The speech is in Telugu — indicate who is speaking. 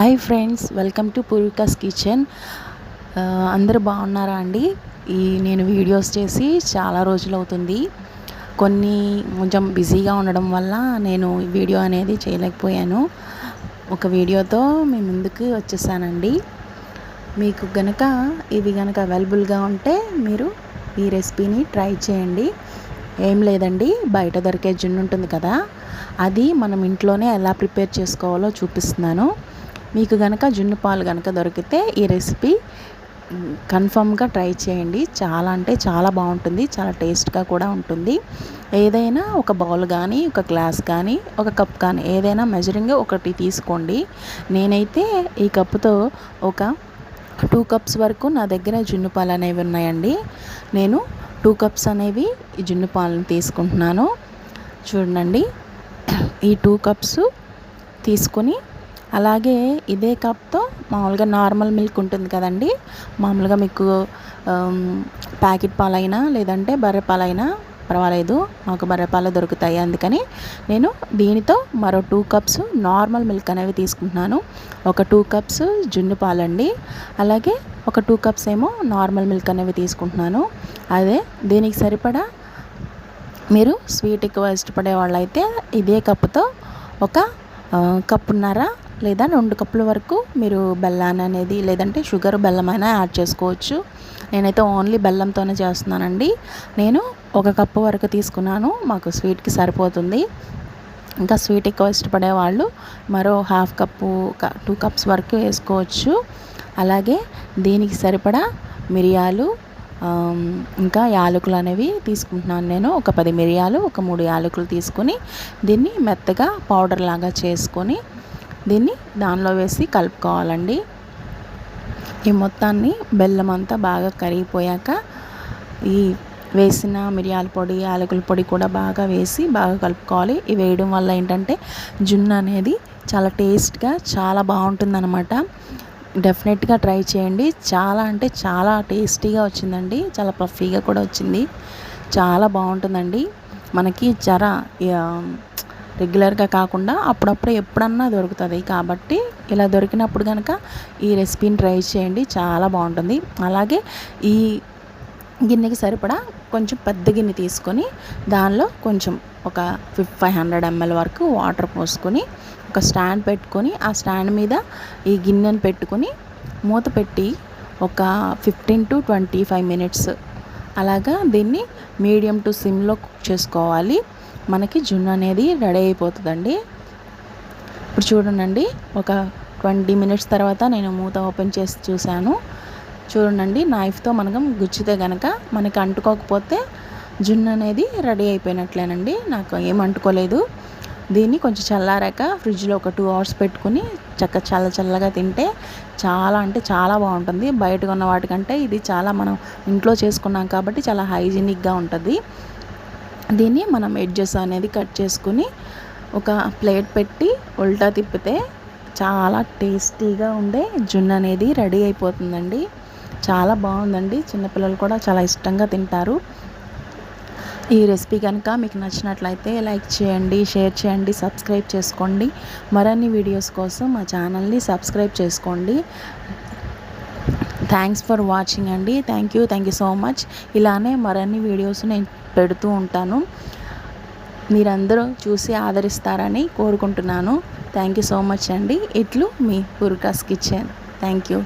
Speaker 1: Hi friends welcome to Poorvika's kitchen. అందరూ బాగున్నారా అండి? ఈ నేను వీడియోస్ చేసి చాలా రోజులు అవుతుంది. కొన్ని కొంచెం బిజీగా ఉండడం వల్ల నేను వీడియో అనేది చేయలేకపోయాను. ఒక వీడియోతో మీ ముందుకు వచ్చేసానండి. మీకు గనక ఇవి గనక అవైలబుల్గా ఉంటే మీరు ఈ రెసిపీని ట్రై చేయండి. ఏం లేదండి బయట దొరికే జున్ను ఉంటుంది కదా. అది మనం ఇంట్లోనే ఎలా ప్రిపేర్ చేసుకోవాలో చూపిస్తున్నాను. మీకు కనుక జున్ను పాలు కనుక దొరికితే ఈ రెసిపీ కన్ఫామ్గా ట్రై చేయండి. చాలా అంటే చాలా బాగుంటుంది. చాలా టేస్ట్గా కూడా ఉంటుంది. ఏదైనా ఒక బౌల్ కానీ ఒక గ్లాస్ కానీ ఒక కప్ కానీ ఏదైనా మెజరింగ్ ఒకటి తీసుకోండి. నేనైతే ఈ కప్తో ఒక టూ కప్స్ వరకు నా దగ్గర జున్ను పాలు అనేవి ఉన్నాయండి. నేను టూ కప్స్ అనేవి ఈ జున్ను పాలను తీసుకుంటున్నాను. చూడండి. ఈ టూ కప్స్ తీసుకొని అలాగే ఇదే కప్తో మామూలుగా నార్మల్ మిల్క్ ఉంటుంది కదండి. మామూలుగా మీకు ప్యాకెట్ పాలైనా లేదంటే బర్రె పాలైనా పర్వాలేదు మాకు బర్రె పాలు దొరుకుతాయి. అందుకని నేను దీనితో మరో టూ కప్స్ నార్మల్ మిల్క్ అనేవి తీసుకుంటున్నాను. ఒక టూ కప్స్ జున్ను పాలండి. అలాగే ఒక టూ కప్స్ ఏమో నార్మల్ మిల్క్ అనేవి తీసుకుంటున్నాను. అదే దీనికి సరిపడా మీరు స్వీట్ ఎక్కువ ఇష్టపడే వాళ్ళైతే ఇదే కప్పుతో ఒక కప్పున్నర లేదా రెండు కప్పుల వరకు మీరు బెల్లాన్ని అనేది లేదంటే షుగర్ బెల్లం అయినా యాడ్ చేసుకోవచ్చు. నేనైతే ఓన్లీ బెల్లంతోనే చేస్తున్నానండి. నేను ఒక కప్పు వరకు తీసుకున్నాను. మాకు స్వీట్కి సరిపోతుంది. ఇంకా స్వీట్ ఎక్కువ ఇష్టపడే వాళ్ళు మరో హాఫ్ కప్పు టూ కప్స్ వరకు వేసుకోవచ్చు. అలాగే దీనికి సరిపడా మిరియాలు ఇంకా యాలకులు అనేవి తీసుకుంటున్నాను నేను. ఒక పది మిరియాలు ఒక మూడు యాలకులు తీసుకొని దీన్ని మెత్తగా పౌడర్ లాగా చేసుకొని దీన్ని దానిలో వేసి కలుపుకోవాలండి. ఈ మొత్తాన్ని బెల్లం అంతా బాగా కరిగిపోయాక ఈ వేసిన మిరియాల పొడి యాలకుల పొడి కూడా బాగా వేసి బాగా కలుపుకోవాలి. ఇవి వేయడం వల్ల ఏంటంటే జున్ను అనేది చాలా టేస్ట్గా చాలా బాగుంటుందన్నమాట. డెఫినెట్గా ట్రై చేయండి. చాలా అంటే చాలా టేస్టీగా వచ్చిందండి. చాలా పఫీగా కూడా వచ్చింది. చాలా బాగుంటుందండి. మనకి జర రెగ్యులర్గా కాకుండా అప్పుడప్పుడు ఎప్పుడన్నా దొరుకుతుంది. కాబట్టి ఇలా దొరికినప్పుడు కనుక ఈ రెసిపీని ట్రై చేయండి. చాలా బాగుంటుంది. అలాగే ఈ గిన్నెకి సరిపడా కొంచెం పెద్ద గిన్నె తీసుకొని దానిలో కొంచెం ఒక ఫైవ్ హండ్రెడ్ ఎంఎల్ వరకు వాటర్ పోసుకొని ఒక స్టాండ్ పెట్టుకొని ఆ స్టాండ్ మీద ఈ గిన్నెను పెట్టుకొని మూత పెట్టి ఒక fifteen to twenty five minutes అలాగా దీన్ని మీడియం టు సిమ్లో కుక్ చేసుకోవాలి. మనకి జున్ను అనేది రెడీ అయిపోతుందండి. ఇప్పుడు చూడండి ఒక ట్వంటీ మినిట్స్ తర్వాత నేను మూత ఓపెన్ చేసి చూశాను. చూడండి నైఫ్తో మనం గుచ్చితే కనుక మనకి అంటుకోకపోతే జున్ను అనేది రెడీ అయిపోయినట్లేనండి. నాకు ఏం అంటుకోలేదు. దీన్ని కొంచెం చల్లారాక ఫ్రిడ్జ్లో ఒక టూ అవర్స్ పెట్టుకుని చక్క చల్ల చల్లగా తింటే చాలా అంటే చాలా బాగుంటుంది. బయటకున్న ఉన్న వాటికంటే ఇది చాలా మనం ఇంట్లో చేసుకున్నాం కాబట్టి చాలా హైజీనిక్గా ఉంటుంది. దీన్ని మనం ఎడ్జెస్ అనేది కట్ చేసుకుని ఒక ప్లేట్ పెట్టి ఉల్టా తిప్పితే చాలా టేస్టీగా ఉండే జున్ను అనేది రెడీ అయిపోతుందండి. చాలా బాగుందండి. చిన్నపిల్లలు కూడా చాలా ఇష్టంగా తింటారు. ఈ రెసిపీ కనుక మీకు నచ్చినట్లయితే లైక్ చేయండి షేర్ చేయండి సబ్స్క్రైబ్ చేసుకోండి. మరిన్ని వీడియోస్ కోసం మా ఛానల్ని సబ్స్క్రైబ్ చేసుకోండి. థ్యాంక్స్ ఫర్ వాచింగ్ అండి. Thank you. Thank you so much. ఇలానే మరిన్ని వీడియోస్ నేను పెడుతూ ఉంటాను. మీరందరూ చూసి ఆదరిస్తారని కోరుకుంటున్నాను. థ్యాంక్ యూ సో మచ్ అండి. ఇట్లు మీ పురుకాస్ కిచెన్. Thank you.